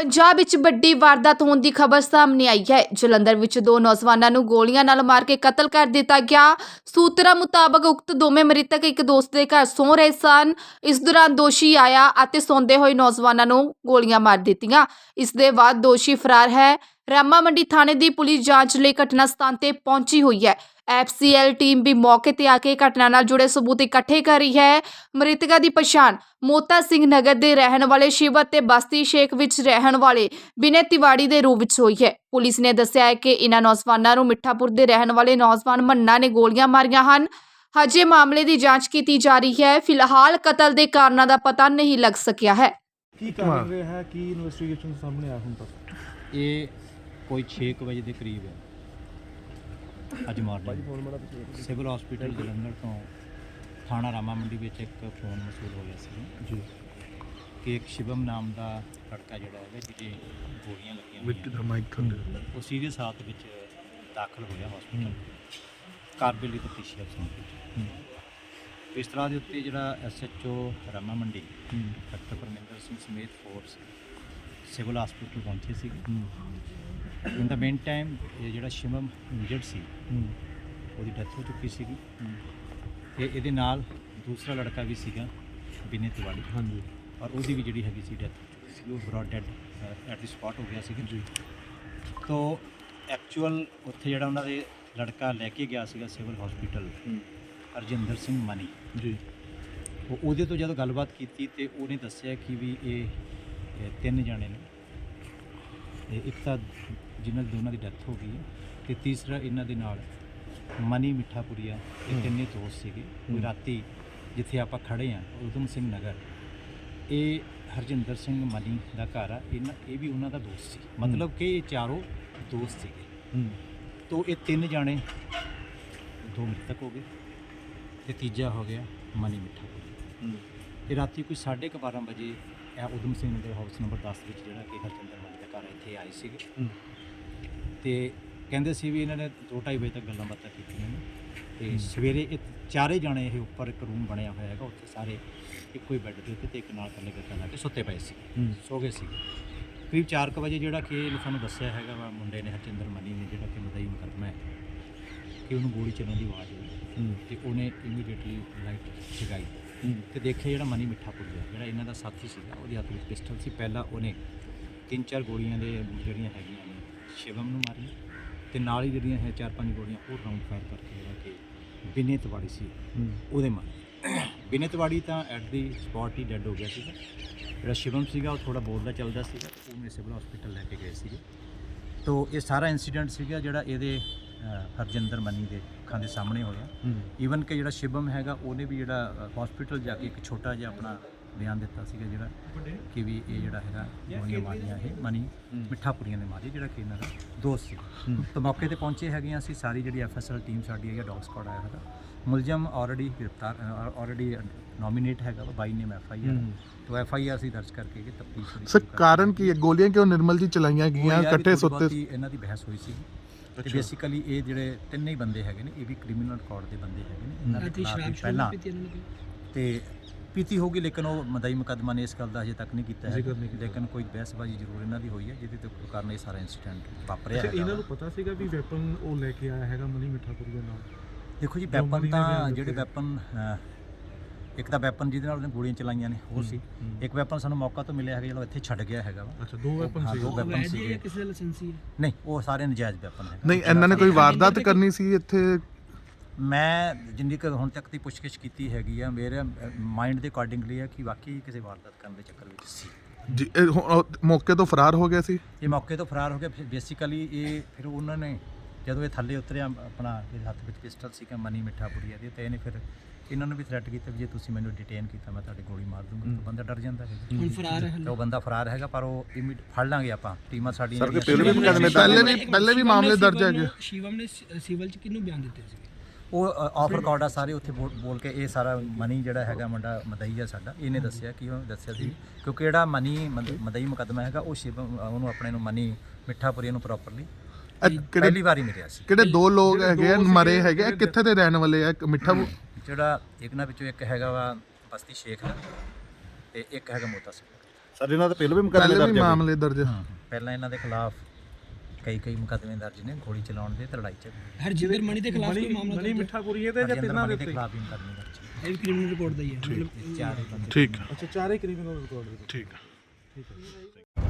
ਪੰਜਾਬ ਵਿੱਚ ਵੱਡੀ ਵਾਰਦਾਤ ਹੋਣ ਦੀ ਖਬਰ ਸਾਹਮਣੇ ਆਈ ਹੈ। ਜਲੰਧਰ ਵਿੱਚ ਦੋ ਨੌਜਵਾਨਾਂ ਨੂੰ ਗੋਲੀਆਂ ਨਾਲ ਮਾਰ ਕੇ ਕਤਲ ਕਰ ਦਿੱਤਾ ਗਿਆ। ਸੂਤਰਾਂ ਮੁਤਾਬਕ ਉਕਤ ਦੋਵੇਂ ਮ੍ਰਿਤਕ ਇੱਕ ਦੋਸਤ ਦੇ ਘਰ ਸੌਂ ਰਹੇ ਸਨ। ਇਸ ਦੌਰਾਨ ਦੋਸ਼ੀ ਆਇਆ ਅਤੇ ਸੌਂਦੇ ਹੋਏ ਨੌਜਵਾਨਾਂ ਨੂੰ ਗੋਲੀਆਂ ਮਾਰ ਦਿੱਤੀਆਂ। ਇਸ ਦੇ ਬਾਅਦ ਦੋਸ਼ੀ ਫਰਾਰ ਹੈ। ਰਾਮਾ ਮੰਡੀ ਥਾਣੇ ਦੀ ਪੁਲਿਸ ਜਾਂਚ ਲਈ ਘਟਨਾ ਸਥਾਨ ਤੇ ਪਹੁੰਚੀ ਹੋਈ ਹੈ। ਐਫਸੀਐਲ ਟੀਮ ਵੀ ਮੌਕੇ ਤੇ ਆ ਕੇ ਘਟਨਾ ਨਾਲ ਜੁੜੇ ਸਬੂਤ ਇਕੱਠੇ ਕਰ ਰਹੀ ਹੈ। ਮ੍ਰਿਤਕਾਂ ਦੀ ਪਛਾਣ ਮੋਤਾ ਸਿੰਘ ਨਗਰ ਦੇ ਰਹਿਣ ਵਾਲੇ ਸ਼ਿਵ ਅਤੇ ਬਸਤੀ ਸ਼ੇਖ ਵਿੱਚ ਰਹਿਣ ਵਾਲੇ ਬਿਨੇ ਤਿਵਾੜੀ ਦੇ ਰੂਪ ਵਿੱਚ ਹੋਈ ਹੈ। ਪੁਲਿਸ ਨੇ ਦੱਸਿਆ ਹੈ ਕਿ ਇਹਨਾਂ ਨੌਜਵਾਨਾਂ ਨੂੰ ਮਿੱਠਾਪੁਰ ਦੇ ਰਹਿਣ ਵਾਲੇ ਨੌਜਵਾਨ ਮੰਨਾ ਨੇ ਗੋਲੀਆਂ ਮਾਰੀਆਂ ਹਨ। ਹਜੇ ਮਾਮਲੇ ਦੀ ਜਾਂਚ ਕੀਤੀ ਜਾ ਰਹੀ ਹੈ। ਫਿਲਹਾਲ ਕਤਲ ਦੇ ਕਾਰਨਾਂ ਦਾ ਪਤਾ ਨਹੀਂ ਲੱਗ ਸਕਿਆ ਹੈ। ਕੀ ਕਾਰਨ ਰਿਹਾ ਹੈ? ਕੀ ਇਨਵੈਸਟੀਗੇਸ਼ਨ ਸਾਹਮਣੇ ਆਇਆ ਹੁਣ ਤੱਕ? ਇਹ ਕੋਈ 6 ਕੁ ਵਜੇ ਦੇ ਕਰੀਬ ਹੈ। ਅੱਜ ਮਾਰਨਿੰਗ ਸਿਵਲ ਹਸਪੀਟਲ ਜਲੰਧਰ ਤੋਂ ਥਾਣਾ ਰਾਮਾ ਮੰਡੀ ਵਿੱਚ ਇੱਕ ਫੋਨ ਮਸੂਲ ਹੋ ਗਿਆ ਸੀ। ਜੀ। ਕਿ ਇੱਕ ਸ਼ਿਵਮ ਨਾਮ ਦਾ ਲੜਕਾ ਜਿਹੜਾ ਹੈਗਾ ਜਿਹਦੇ ਗੋਲੀਆਂ ਲੱਗੀਆਂ ਵਿੱਚ ਦਾ ਮਾਈਕ ਥੱਲੇ ਉਹ ਸੀਰੀਅਸ ਹਾਲਤ ਵਿੱਚ ਦਾਖਲ ਹੋਇਆ ਹਸਪੀਟਲ ਕਾਰਬਿਲੀ ਤਫਤੀਸ਼ੀ ਅਫਸਰ ਇਸ ਤਰ੍ਹਾਂ ਦੇ ਉੱਤੇ ਜਿਹੜਾ ਐਸਐਚਓ ਰਾਮਾ ਮੰਡੀ ਡਾਕਟਰ ਪਰਮਿੰਦਰ ਸਿੰਘ ਸਮੇਤ ਫੋਰਸ ਸਿਵਲ ਹਸਪੀਟਲ ਪਹੁੰਚੇ ਸੀ ਇਨ ਦਾ ਮੇਨ ਟਾਈਮ ਇਹ ਜਿਹੜਾ ਸ਼ਿਵਮ ਇੰਜਰਡ ਸੀ ਉਹਦੀ ਡੈਥ ਹੋ ਚੁੱਕੀ ਸੀਗੀ। ਤੇ ਇਹਦੇ ਨਾਲ ਦੂਸਰਾ ਲੜਕਾ ਵੀ ਸੀਗਾ ਬਿਨੇ ਤਿਵਾੜੀ। ਹਾਂਜੀ। ਔਰ ਉਹਦੀ ਵੀ ਜਿਹੜੀ ਹੈਗੀ ਸੀ ਡੈਥ ਸੀ ਉਹ brought dead at the spot ਹੋ ਗਿਆ ਸੀਗਾ। ਜੀ। ਤੋ ਐਕਚੁਅਲ ਉੱਥੇ ਜਿਹੜਾ ਉਹਨਾਂ ਦੇ ਲੜਕਾ ਲੈ ਕੇ ਗਿਆ ਸੀਗਾ ਸਿਵਲ ਹਸਪੀਟਲ ਅਰਜਿੰਦਰ ਸਿੰਘ ਮਨੀ। ਜੀ। ਉਹ ਉਹਦੇ ਤੋਂ ਜਦੋਂ ਗੱਲਬਾਤ ਕੀਤੀ ਤੇ ਉਹਨੇ ਦੱਸਿਆ ਕਿ ਵੀ ਇਹ ਤਿੰਨ ਜਾਣੇ ਨੇ। ਇੱਕ ਤਾਂ ਜਿਨ੍ਹਾਂ ਦੀ ਦੋਨਾਂ ਦੀ ਡੈਥ ਹੋ ਗਈ ਹੈ ਤੇ ਤੀਸਰਾ ਇਹਨਾਂ ਦੇ ਨਾਲ ਮਨੀ ਮਿੱਠਾਪੁਰੀਆ ਇਹ ਤਿੰਨੇ ਦੋਸਤ ਸੀਗੇ। ਕੋਈ ਰਾਤੀ ਜਿੱਥੇ ਆਪਾਂ ਖੜੇ ਆ ਉਦਮ ਸਿੰਘ ਨਗਰ ਇਹ ਹਰਜਿੰਦਰ ਸਿੰਘ ਮਨੀ ਦਾ ਘਰ ਆ। ਇਹਨਾਂ ਇਹ ਵੀ ਉਹਨਾਂ ਦਾ ਦੋਸਤ ਸੀ। ਮਤਲਬ ਕਿ ਇਹ ਚਾਰੋਂ ਦੋਸਤ ਸੀਗੇ। ਤੋ ਇਹ ਤਿੰਨ ਜਾਣੇ ਦੋ ਮ੍ਰਿਤਕ ਹੋ ਗਏ ਤੇ ਤੀਜਾ ਹੋ ਗਿਆ ਮਨੀ ਮਿੱਠਾ ਹੂੰ। ਤੇ ਰਾਤੀ ਕੋਈ 12:30 ਵਜੇ ਇਹ ਉਦਮ ਸਿੰਘ ਦੇ ਹਾਊਸ ਨੰਬਰ 10 ਵਿੱਚ ਜਿਹੜਾ ਕਿ ਹਰਚੰਦਰ ਮਨੀ ਦਾ ਘਰ ਇੱਥੇ ਆਏ ਸੀਗੇ। ਤੇ ਕਹਿੰਦੇ ਸੀ ਵੀ ਇਹਨਾਂ ਨੇ 2:30 ਵਜੇ ਤੱਕ ਗੱਲਾਂ ਬਾਤਾਂ ਕੀਤੀਆਂ ਨੇ। ਤੇ ਸਵੇਰੇ ਇਹ ਚਾਰੇ ਜਾਣੇ ਇਹ ਉੱਪਰ ਇੱਕ ਰੂਮ ਬਣਿਆ ਹੋਇਆ ਹੈਗਾ ਉੱਥੇ ਸਾਰੇ ਇੱਕੋ ਹੀ ਬੈੱਡ ਦੇ ਉੱਤੇ ਤੇ ਇੱਕ ਨਾਲ ਥੱਲੇ ਗੱਦਾ ਲਾ ਕੇ ਸੁੱਤੇ ਪਏ ਸੀ ਸੋ ਗਏ ਸੀ। ਕਰੀਬ 4 ਵਜੇ ਜਿਹੜਾ ਕਿ ਇਹਨੇ ਸਾਨੂੰ ਦੱਸਿਆ ਹੈਗਾ ਵਾ ਮੁੰਡੇ ਨੇ ਹਰਚੰਦਰ ਮਨੀ ਨੇ ਜਿਹੜਾ ਕਿ ਮਦਈ ਮੁਕੱਦਮਾ ਹੈ ਕਿ ਉਹਨੂੰ ਗੋਲੀ ਚੱਲਣ ਦੀ ਆਵਾਜ਼ ਆਈ ਤੇ ਉਹਨੇ ਇਮੀਡੀਏਟਲੀ ਲਾਈਟ ਜਗਾਈ। ਤੇ ਦੇਖਿਆ ਜਿਹੜਾ ਮਨੀ ਮਿੱਠਾ ਪੁੱਜਿਆ ਜਿਹੜਾ ਇਹਨਾਂ ਦਾ ਸਾਥੀ ਸੀਗਾ ਉਹਦੇ ਹੱਥ ਵਿੱਚ ਪਿਸਟਲ ਸੀ। ਪਹਿਲਾਂ ਉਹਨੇ ਤਿੰਨ ਚਾਰ ਗੋਲੀਆਂ ਦੇ ਜਿਹੜੀਆਂ ਹੈਗੀਆਂ ਸ਼ਿਵਮ ਨੂੰ ਮਾਰੀਆਂ ਤੇ ਨਾਲ ਹੀ ਜਿਹੜੀਆਂ ਹੈ ਚਾਰ ਪੰਜ ਗੋਲੀਆਂ ਉਹ ਰਾਉਂਡ ਫਾਇਰ ਕਰਕੇ ਜਿਹੜਾ ਕਿ ਬਿਨੇ ਤਵਾੜੀ ਸੀ ਉਹਦੇ ਮਾਰੇ। ਬਿਨੇ ਤਵਾੜੀ ਤਾਂ ਐਟ ਦੀ ਸਪੌਟ ਹੀ ਡੈੱਡ ਹੋ ਗਿਆ ਸੀਗਾ। ਜਿਹੜਾ ਸ਼ਿਵਮ ਸੀਗਾ ਉਹ ਥੋੜਾ ਬੋਲਦਾ ਚੱਲਦਾ ਸੀਗਾ ਉਹਨੂੰ ਸਿਵਲ ਹਸਪੀਟਲ ਲੈ ਕੇ ਗਏ ਸੀਗੇ। ਤੋ ਇਹ ਸਾਰਾ ਇਨਸੀਡੈਂਟ ਸੀਗਾ ਜਿਹੜਾ ਇਹਦੇ ਹਰਜਿੰਦਰ ਮਨੀ ਦੇ ਅੱਖਾਂ ਦੇ ਸਾਹਮਣੇ ਹੋਇਆ। ਈਵਨ ਕਿ ਜਿਹੜਾ ਸ਼ਿਵਮ ਹੈਗਾ ਉਹਨੇ ਵੀ ਜਿਹੜਾ ਹਸਪੀਟਲ ਜਾ ਕੇ ਇੱਕ ਛੋਟਾ ਜਿਹਾ ਆਪਣਾ ਬਿਆਨ ਦਿੱਤਾ ਸੀਗਾ ਜਿਹੜਾ ਕਿ ਵੀ ਇਹ ਜਿਹੜਾ ਹੈਗਾ ਗੋਲੀਆਂ ਮਾਰੀਆਂ ਇਹ ਮਨੀ ਮਿੱਠਾਪੁਰੀਆਂ ਨੇ ਮਾਰੀ ਜਿਹੜਾ ਕਿ ਇਹਨਾਂ ਦਾ ਦੋਸਤ ਸੀ। ਤਾਂ ਮੌਕੇ ਤੇ ਪਹੁੰਚੇ ਹੈਗੇ ਅਸੀਂ ਸਾਰੀ ਜਿਹੜੀ ਐਫਐਸਐਲ ਟੀਮ ਸਾਡੀ ਹੈਗੀ ਡੌਗ ਸਕਾਡ ਆਇਆ ਹੈਗਾ ਮੁਲਜ਼ਮ ਆਲਰੇਡੀ ਗ੍ਰਿਫਤਾਰ ਆਲਰੇਡੀ ਨੋਮੀਨੇਟ ਹੈਗਾ ਬਾਈ ਨੇਮ ਐਫ ਆਈ ਆਰ। ਹੂੰ। ਤੋਂ ਐਫ ਆਈ ਆਰ ਅਸੀਂ ਦਰਜ ਕਰਕੇ ਕਿ ਤਫਤੀਸ਼ ਸਰ ਕਾਰਨ ਕੀ ਹੈ? ਗੋਲੀਆਂ ਕਿਉਂ ਨਿਰਮਲ ਜੀ ਚਲਾਈਆਂ ਗਈਆਂ ਇਕੱਠੇ ਸੁੱਤੇ ਇਹਨਾਂ ਦੀ ਬਹਿਸ ਹੋਈ ਸੀ। ਤੇ। ਬੇਸਿਕਲੀ ਇਹ ਜਿਹੜੇ ਤਿੰਨੇ ਹੀ ਬੰਦੇ ਹੈਗੇ ਨੇ ਇਹ ਵੀ ਕ੍ਰਿਮੀਨਲ ਰਿਕਾਰਡ ਦੇ ਬੰਦੇ ਹੈਗੇ ਨੇ ਇਹਨਾਂ ਦੇ ਪਹਿਲਾਂ। ਤੇ ਪੀਤੀ ਹੋਗੀ ਲੇਕਿਨ ਉਹ ਮਦਈ ਮੁਕੱਦਮਾ ਨੇ ਇਸ ਗੱਲ ਦਾ ਅਜੇ ਤੱਕ ਨਹੀਂ ਕੀਤਾ ਹੈ ਜ਼ਿਕਰ ਨਹੀਂ ਕੀਤਾ। ਲੇਕਿਨ ਕੋਈ ਬਹਿਸਬਾਜ਼ੀ ਜ਼ਰੂਰ ਇਹਨਾਂ ਦੀ ਹੋਈ ਹੈ ਜਿਹਦੇ ਤੇ ਕਾਰਨ ਇਹ ਸਾਰਾ ਇਨਸੀਡੈਂਟ ਵਾਪਰਿਆ ਅੱਛਾ ਹੈਗਾ ਇਹਨਾਂ ਵਾ। ਨੂੰ ਪਤਾ ਸੀਗਾ ਵੀ ਵੈਪਨ ਉਹ ਲੈ ਕੇ ਆਇਆ ਹੈਗਾ ਮਨੀ ਮਿੱਠਾਪੁਰੀ ਦੇ ਨਾਲ ਦੇਖੋ ਜੀ ਜੋ ਵੈਪਨ ਮਨੀ ਨੇ ਤਾਂ ਬਿਆਨ ਜਿਹੜੇ ਦਿੱਤੇ। ਵੈਪਨ ਇੱਕ ਤਾਂ ਵੈਪਨ ਜਿਹਦੇ ਨਾਲ ਉਹਨੇ ਗੋਲੀਆਂ ਚਲਾਈਆਂ ਨੇ ਉਹ ਸੀ ਹੂੰ। ਇੱਕ ਵੈਪਨ ਸਾਨੂੰ ਮੌਕਾ ਤੋਂ ਮਿਲਿਆ ਹੈਗਾ ਜਿਹੜਾ ਇੱਥੇ ਛੱਡ ਗਿਆ ਹੈਗਾ ਵਾ ਅੱਛਾ ਦੋ ਵੈਪਨ ਹਾਂ, ਸੀ ਦੋ ਵੈਪਨ ਸੀਗੇ ਕਿਸੇ ਦਾ ਲਾਇਸੈਂਸੀ ਹੈ ਨਹੀਂ ਉਹ ਸਾਰੇ ਨਜਾਇਜ਼ ਵੈਪਨ ਹੈ ਨਹੀਂ ਇਹਨਾਂ ਨੇ ਕੋਈ ਵਾਰਦਾਤ ਕਰਨੀ ਸੀ ਇੱਥੇ ਮੈਂ ਜਿੰਨੀ ਕੁ ਹੁਣ ਤੱਕ ਦੀ ਪੁੱਛਗਿੱਛ ਕੀਤੀ ਹੈਗੀ ਆ ਮੇਰੇ ਮਾਈਂਡ ਦੇ ਅਕੋਰਡਿੰਗਲੀ ਹੈ ਕਿ ਵਾਕਈ ਕਿਸੇ ਵਾਰਦਾਤ ਕਰਨ ਦੇ ਚੱਕਰ ਵਿੱਚ ਸੀ। ਜੀ, ਇਹ ਹੁਣ ਉਹ ਮੌਕੇ ਤੋਂ ਫਰਾਰ ਹੋ ਗਿਆ ਸੀ? ਇਹ ਮੌਕੇ ਤੋਂ ਫਰਾਰ ਹੋ ਗਿਆ। ਬੇਸਿਕਲੀ ਇਹ ਫਿਰ ਉਹਨਾਂ ਨੇ ਜਦੋਂ ਇਹ ਥੱਲੇ ਉਤਰਿਆ ਆਪਣਾ ਇਹਦੇ ਹੱਥ ਵਿੱਚ ਪਿਸਟਲ ਸੀਗਾ ਮਨੀ ਮਿੱਠਾਪੁਰੀਆ ਦੇ ਤੇ ਇਹਨੇ ਫਿਰ ਇਹਨਾਂ ਨੂੰ ਵੀ ਥ੍ਰੈਟ ਕੀਤਾ ਵੀ ਜੇ ਤੁਸੀਂ ਮੈਨੂੰ ਡਿਟੇਨ ਕੀਤਾ ਮੈਂ ਤੁਹਾਡੇ ਗੋਲੀ ਮਾਰ ਦੂੰਗਾ। ਤਾਂ ਬੰਦਾ ਡਰ ਜਾਂਦਾ ਹੈ ਹੁਣ ਫਰਾਰ ਹੈ ਤੇ ਉਹ ਬੰਦਾ ਫਰਾਰ ਹੈਗਾ ਪਰ ਉਹ ਇਮੀਡ ਫੜ ਲਾਂਗੇ ਆਪਾਂ। ਟੀਮਾਂ ਸਾਡੀਆਂ ਕਿ ਪਹਿਲੇ ਵੀ ਮੁਕੱਦਮੇ ਪਹਿਲੇ ਵੀ ਪਹਿਲੇ ਵੀ ਮਾਮਲੇ ਦਰਜ ਹੈਗੇ। ਸ਼ਿਵਮ ਨੇ ਸ- ਸਿਵਲ ਚ ਕਿਹਨੂੰ ਬਿਆਨ ਦਿੱਤੇ ਸੀ ਉਹ ਆਫ ਰਿਕਾਰਡ ਆ ਸਾਰੇ ਉੱਥੇ ਬੋਲ ਬੋਲ ਕੇ ਇਹ ਸਾਰਾ ਮਨੀ ਜਿਹੜਾ ਹੈਗਾ ਮੁੰਡਾ ਮਦਈ ਆ ਸਾਡਾ। ਇਹਨੇ ਦੱਸਿਆ ਕਿ ਉਹ ਦੱਸਿਆ ਸੀ ਕਿਉਂਕਿ ਜਿਹੜਾ ਮਨੀ ਮਦ- ਮਦਈ ਮੁਕੱਦਮਾ ਹੈਗਾ ਉਹ ਸ਼ਿਵ ਉਹਨੂੰ ਆਪਣੇ ਨੂੰ ਮਨੀ ਮਿੱਠਾਪੁਰੀ ਨੂੰ ਪ੍ਰੋਪਰਲੀ ਇਹ ਕਿਹੜੇ ਪਹਿਲੀ ਵਾਰੀ ਮਿਲਿਆ ਸੀ। ਕਿਹੜੇ ਦੋ ਲੋਕ ਹੈਗੇ ਆ, ਮਰੇ ਹੈਗੇ ਆ, ਕਿੱਥੇ ਦੇ ਰਹਿਣ ਵਾਲੇ ਆ? ਇੱਕ ਮਿੱਠਾ ਜਿਹੜਾ ਇਹਨਾਂ ਵਿੱਚੋਂ ਇੱਕ ਹੈਗਾ ਵਾ ਬਸਤੀ ਸ਼ੇਖ ਦਾ ਤੇ ਇੱਕ ਹੈਗਾ ਮੋਤਾ ਸਿੰਘ। ਸਾਡੇ ਨਾਲ ਤਾਂ ਪਹਿਲਾਂ ਵੀ ਮੁਕੱਦਮੇ ਪਹਿਲੇ ਦਰਜ ਆ ਮਾਮਲੇ ਦਰਜ ਪਹਿਲਾਂ ਇਹਨਾਂ ਦੇ ਖਿਲਾਫ ਕਈ ਕਈ ਮੁਕੱਦਮੇ ਦਰਜ ਨੇ ਗੋਲੀ ਚਲਾਉਣ ਦੇ ਤੇ ਲੜਾਈ ਚ ਹਰਜਿੰਦਰ ਮਣੀ ਦੇ ਖਿਲਾਫ ਕੋਈ ਮਾਮਲਾ ਮਣੀ ਦਰਜ? ਮਿੱਠਾ ਪੁਰੀਏ ਤੇ ਜਾਂ ਤਿੰਨਾਂ ਦੇ ਮਣੀ ਦੇ ਉੱਤੇ? ਖਿਲਾਫ ਵੀ ਮੁਕੱਦਮੇ ਦਰਜ ਨੇ। ਇਹ ਵੀ ਕ੍ਰਿਮੀਨਲ ਰਿਪੋਰਟ ਦਾ ਹੀ ਹੈ। ਮਤਲਬ ਚਾਰ ਬੰਦੇ ਠੀਕ। ਅੱਛਾ ਚਾਰੇ ਕ੍ਰਿਮੀਨਲ ਰਿਕਾਰਡ ਠੀਕ। ਠੀਕ ਹੈ।